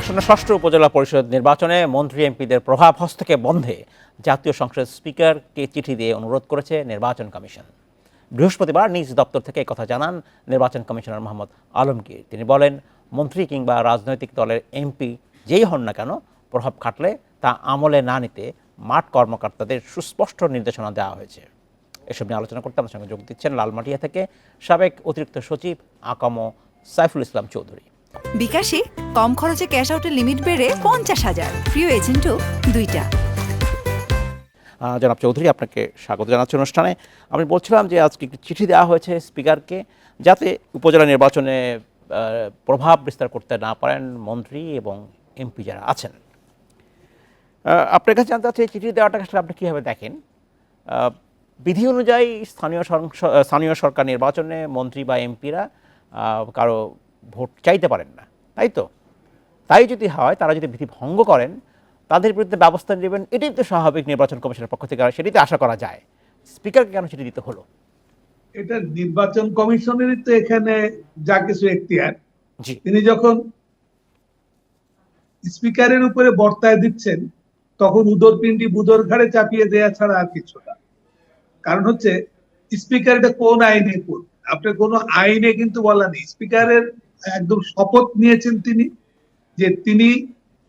আসন্ন ষষ্ঠ উপজেলা পরিষদ নির্বাচনে মন্ত্রী এমপিদের প্রভাব হস্তকে বন্ধে জাতীয় সংসদ স্পিকারকে চিঠি দিয়ে অনুরোধ করেছে নির্বাচন কমিশন। বৃহস্পতিবার নিজ দপ্তর থেকে কথা জানান নির্বাচন কমিশনার মোহাম্মদ আলমগীর। তিনি বলেন, মন্ত্রী কিংবা রাজনৈতিক দলের এমপি যেই হন না কেন, প্রভাব খাটলে তা আমলে না নিতে মাঠ কর্মকর্তাদের সুস্পষ্ট নির্দেশনা দেওয়া হয়েছে। এসব নিয়ে আলোচনা করতে আমার সঙ্গে যোগ দিচ্ছেন লালমাটিয়া থেকে সাবেক অতিরিক্ত সচিব আকাম সাইফুল ইসলাম চৌধুরী। বিকাশে কম খরচে ক্যাশ আউটের লিমিট বেড়ে পঞ্চাশ হাজার। প্রিয় এজেন্টও দুইটা। জনাব চৌধুরী, আপনাকে স্বাগত জানাচ্ছি অনুষ্ঠানে। আমি বলছিলাম যে আজকে একটি চিঠি দেওয়া হয়েছে স্পিকারকে, যাতে উপজেলা নির্বাচনে প্রভাব বিস্তার করতে না পারেন মন্ত্রী এবং এমপি যারা আছেন। আপনার কাছে জানতে চাচ্ছি চিঠি দেওয়াটাকে আসলে আপনি কীভাবে দেখেন? বিধি অনুযায়ী স্থানীয় স্থানীয় সরকার নির্বাচনে মন্ত্রী বা এমপিরা কারও ভোট চাইতে পারেন না, তাই তো? তাই যদি হয় তারা যদি বিধি ভঙ্গ করেন তাদের বিরুদ্ধে ব্যবস্থা নেবেন এটাই তো স্বাভাবিক নির্বাচন কমিশনের পক্ষ থেকে আর সেটাই তো আশা করা যায়। স্পিকারকে কেন সেটি দিতে হলো? এটা নির্বাচন কমিশনেরই তো এখানে যা কিছু এখতিয়ার। তিনি যখন স্পিকারের উপরে বর্তায় দিচ্ছেন তখন উদরপিণ্ডি বুদর ঘাড়ে চাপিয়ে দেয়া ছাড়া আর কিছু না। কারণ হচ্ছে স্পিকার এটা কোন আইনে করবে? আপনার কোনো আইনে কিন্তু বলা নেই। স্পিকারের একদম শপথ নিয়েছেন তিনি। যে তিনি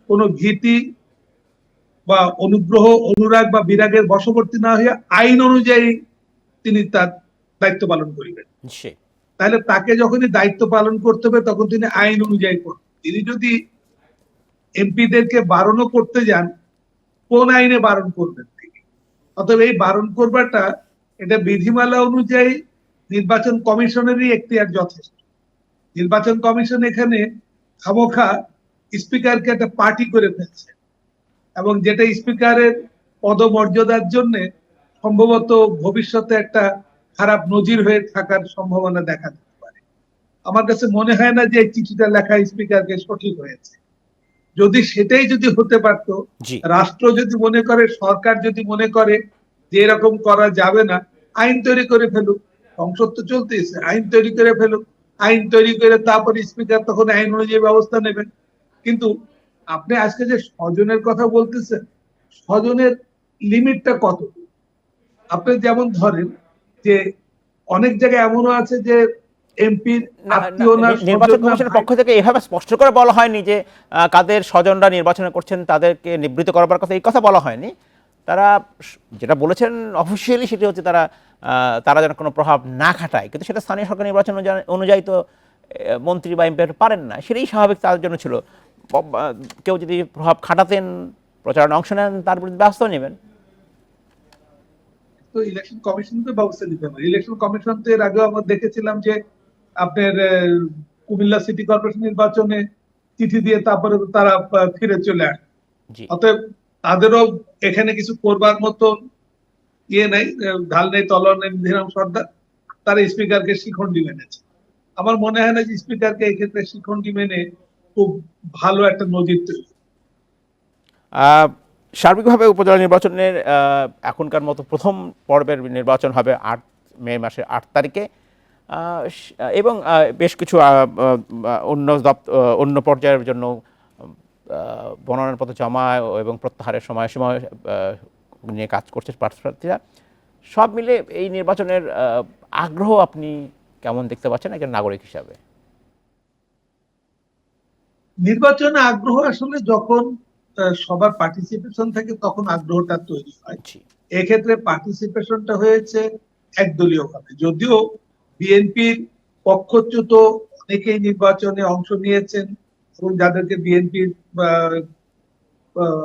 কোনো ভীতি বা অনুগ্রহ অনুরাগ বা বিরাগের বশবর্তী না হয়ে আইন অনুযায়ী তিনি তার দায়িত্ব পালন করিবেন। তাহলে তাকে যখনই দায়িত্ব পালন করতে হবে তখন তিনি আইন অনুযায়ী করবেন তিনি যদি এমপিদেরকে বারণও করতে যান কোন আইনে বারণ করবেন তিনি? অতএব এই বারণ করবাটা এটা বিধিমালা অনুযায়ী নির্বাচন কমিশনেরই একটি আর যথেষ্ট। নির্বাচন কমিশন এখানে খামোখা স্পিকারকে একটা পার্টি করে ফেলছে। এবং যেটা স্পিকারের পদমর্যাদার জন্য সম্ভবত ভবিষ্যতে একটা খারাপ নজির হয়ে থাকার সম্ভাবনা দেখা দিতে পারে। আমার কাছে মনে হয় না যে এই চিঠিটা লেখা স্পিকারকে সঠিক হয়েছে। যদি সেটাই যদি হতে পারত রাষ্ট্র যদি মনে করে সরকার যদি মনে করে যে এরকম করা যাবে না আইন তৈরি করে ফেলুক। সংসদ তো চলতেছে আইন তৈরি করে ফেলুক। আইন তৈরি করে তারপরে স্পিকার তখন আইন অনুযায়ী ব্যবস্থা নেবেন। কিন্তু আপনি আজকে যে স্বজনের কথা বলতেছেন স্বজনের লিমিটটা কত? আপনি যেমন ধরেন যে অনেক জায়গায় এমনও আছে যে এমপির না, আত্মীয় না না, নির্বাচন কমিশনের পক্ষ থেকে এভাবে স্পষ্ট করে বলা হয়নি যে কাদের স্বজনরা নির্বাচন করছেন তাদেরকে নিবৃত্ত করবার কথা এই কথা বলা হয়নি। তারা যেটা বলেছেন অফিসিয়ালি সেটি হচ্ছে তারা আহ, তারা যেন কোনো প্রভাব না খাটায়। কিন্তু সেটা স্থানীয় সরকার নির্বাচন অনুযায়ী তো মন্ত্রী বা এমপি পারেন না। সেটাই স্বাভাবিক তার জন্য ছিল। কেউ যদি প্রভাব খাটাতেন প্রচারণা অংশ নেন তার বিরুদ্ধে ব্যবস্থা নেবেন। তো ইলেকশন কমিশন তো ব্যবস্থা নিতে হবে। ইলেকশন কমিশন তো এর আগেও আমরা দেখেছিলাম যে আপনার কুমিল্লা সিটি কর্পোরেশন নির্বাচনে চিঠি দিয়ে তারপরে তারা ফিরে চলে আসে। অতএব তাদেরও এখানে কিছু করবার মতো ইয়ে নাই ঢাল নেই তলোয়ার নেই ধীরাম সর্দার। তারা স্পিকারকে শিখণ্ডি মেনেছে। আমার মনে হয় না যে স্পিকারকে এই ক্ষেত্রে শিখণ্ডি মেনে খুব ভালো একটা নজির তৈরি। সার্বিকভাবে উপজেলা নির্বাচনের এখনকার মতো প্রথম পর্বের নির্বাচন হবে আট মে মাসের আট তারিখে। এবং বেশ কিছু অন্য দপ্ত- আহ, অন্য পর্যায়ের জন্য আহ, মনোনয়নপত্র জমা এবং প্রত্যাহারের সময়সীমা আহ, নিয়ে কাজ করছে প্রার্থীরা। সব মিলে এই নির্বাচনের আগ্রহ আপনি কেমন দেখতে পাচ্ছেন একজন নাগরিক হিসাবে? নির্বাচনে আগ্রহ আসলে যখন সবার পার্টিসিপেশন থাকে তখন আগ্রহটা তৈরি হয়। এক্ষেত্রে পার্টিসিপেশনটা হয়েছে একদলীয় ভাবে যদিও বিএনপির পক্ষচ্যুত অনেকেই নির্বাচনে অংশ নিয়েছেন এবং যাদেরকে বিএনপির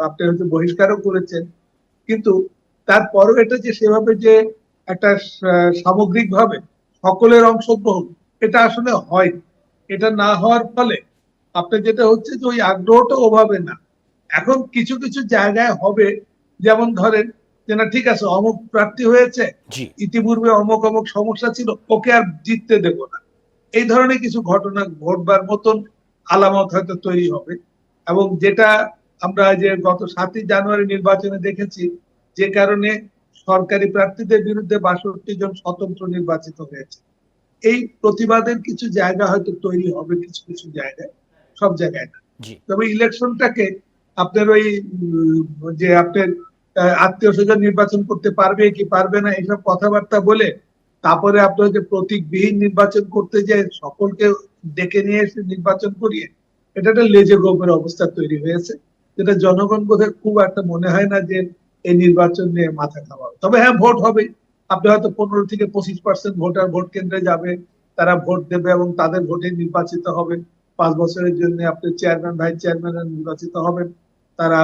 আপনি হয়তো বহিষ্কারও করেছেন কিন্তু তারপরও এটা যে সেভাবে যে একটা সামগ্রিকভাবে সকলের অংশগ্রহণ এটা আসলে হয় এটা না হওয়ার ফলে আপনার যেটা হচ্ছে যে ওই আগ্রহটা ওভাবে না। এখন কিছু কিছু জায়গায় হবে যেমন ধরেন যে না ঠিক আছে অমুক প্রার্থী হয়েছে ইতিপূর্বে অমুক অমুক সমস্যা ছিল ওকে আর জিততে দেব না। এই ধরনের কিছু ঘটনা ঘটবার মতন আলামত হয়তো তৈরি হবে। এবং যেটা আমরা যে গত সাতই জানুয়ারি নির্বাচনে দেখেছি যে কারণে সরকারি প্রার্থীদের বিরুদ্ধে বাষট্টি জন স্বতন্ত্র নির্বাচিত হয়েছে। এই প্রতিবাদের কিছু জায়গা হয়তো তৈরি হবে কিছু কিছু জায়গায়। সব জায়গায় না। তবে ইলেকশনটাকে আপনার ওই যে আপনার আত্মীয় স্বজন নির্বাচন করতে পারবে কি পারবে না এইসব কথাবার্তা বলে তারপরে আপনার যে প্রতীকবিহীন নির্বাচন করতে যে সকলকে ডেকে নিয়ে এসে নির্বাচন করিয়ে এটা একটা লেজে গোপের অবস্থা তৈরি হয়েছে। যেটা জনগণ বোধহয় খুব একটা মনে হয় না যে এই নির্বাচন নিয়ে মাথা খাওয়া। তবে হ্যাঁ ভোট হবে। আপনি হয়তো পনেরো থেকে পঁচিশ পার্সেন্ট ভোটার ভোট কেন্দ্রে যাবে তারা ভোট দেবে এবং তাদের ভোটে নির্বাচিত হবে। পাঁচ বছরের জন্য আপনি চেয়ারম্যান ভাইস চেয়ারম্যান নির্বাচিত হবেন তারা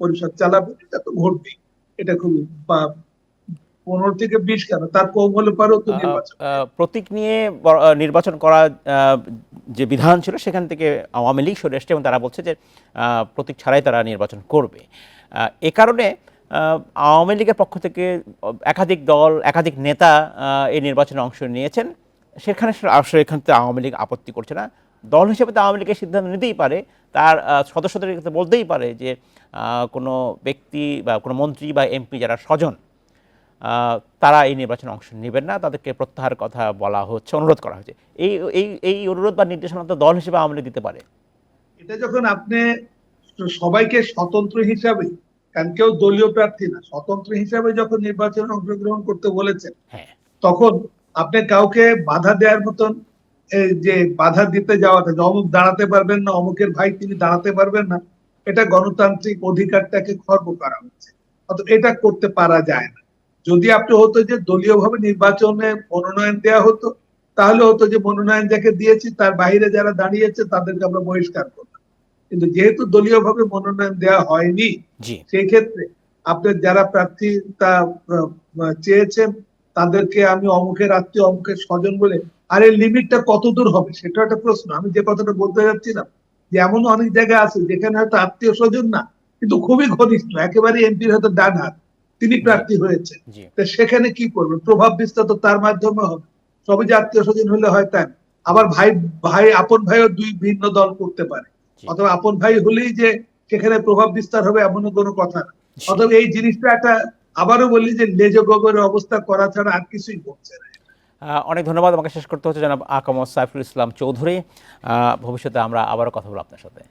পরিষদ চালাবে এটা তো ঘটবেই। এটা খুব পনেরো থেকে বিশ কেন? তার কম হলে পারেও তো প্রতীক নিয়ে নির্বাচন করা যে বিধান ছিল সেখান থেকে আওয়ামী লীগ সরে এসছে এবং তারা বলছে যে আহ, প্রতীক ছাড়াই তারা নির্বাচন করবে। আহ, এ কারণে আহ, আওয়ামী লীগের পক্ষ থেকে একাধিক দল একাধিক নেতা এই নির্বাচনে অংশ নিয়েছেন। সেখানে আসলে এখান থেকে আওয়ামী লীগ আপত্তি করছে না। দল হিসেবে তো আওয়ামী লীগের সিদ্ধান্ত নিতেই পারে। তার সদস্যদের বলতেই পারে যে কোনো ব্যক্তি বা কোনো মন্ত্রী বা এমপি যারা স্বজন তারা এই নির্বাচনে অংশ নেবেন না। তাদেরকে প্রত্যাহার কথা বলা হচ্ছে অনুরোধ করা হয়েছে এই এই এই অনুরোধ বা নির্দেশনা তো দল হিসেবে আওয়ামী লীগ দিতে পারে। এটা যখন আপনি সবাইকে স্বতন্ত্র হিসাবে কারণ কেউ দলীয় প্রার্থী না স্বতন্ত্র হিসাবে যখন নির্বাচনে অংশগ্রহণ করতে বলেছেন হ্যাঁ। তখন আপনি কাউকে বাধা দেওয়ার মতন যে বাধা দিতে যাওয়াটা যে অমুক দাঁড়াতে পারবেন না অমুকের ভাই তিনি দাঁড়াতে পারবেন না এটা গণতান্ত্রিক অধিকারটাকে খর্ব করা হচ্ছে। অত এটা করতে পারা যায় না। যদি আপনি হতো যে দলীয়ভাবে নির্বাচনে মনোনয়ন দেওয়া হতো তাহলে হতো যে মনোনয়ন যাকে দিয়েছি তার বাইরে যারা দাঁড়িয়েছে তাদেরকে আমরা বহিষ্কার করতাম। কিন্তু যেহেতু দলীয়ভাবে মনোনয়ন দেওয়া হয়নি সেই ক্ষেত্রে আপনার যারা প্রার্থী তা চেয়েছেন তাদেরকে আমি অমুকের আত্মীয় অমুকের স্বজন বলে আর এই লিমিটটা কত দূর হবে সেটা একটা প্রশ্ন। আমি যে কথাটা বলতে যাচ্ছিলাম যে এমন অনেক জায়গা আছে যেখানে হয়তো আত্মীয় স্বজন না কিন্তু খুবই ঘনিষ্ঠ একেবারে এমপির হয়তো ডান হাত তিনি প্রার্থী হয়েছেন। জি। তা সেখানে কি করবেন প্রভাব বিস্তার তো তার মাধ্যমে হবে। সবই যে আত্মীয় স্বজন হলে হয় তাই আবার ভাই ভাই আপন ভাইও দুই ভিন্ন দল করতে পারে। অথবা আপন ভাই হলেই যে সেখানে প্রভাব বিস্তার হবে এমনও কোনো কথা না। অথবা এই জিনিসটা একটা আবারও বলি যে লেজ গোবরের অবস্থা করা ছাড়া আর কিছুই বলছে না। অনেক ধন্যবাদ। আমাকে শেষ করতে হচ্ছে জনাব আকাম সাইফুল ইসলাম চৌধুরী। ভবিষ্যতে আমরা আবারও কথা বলব আপনার সাথে।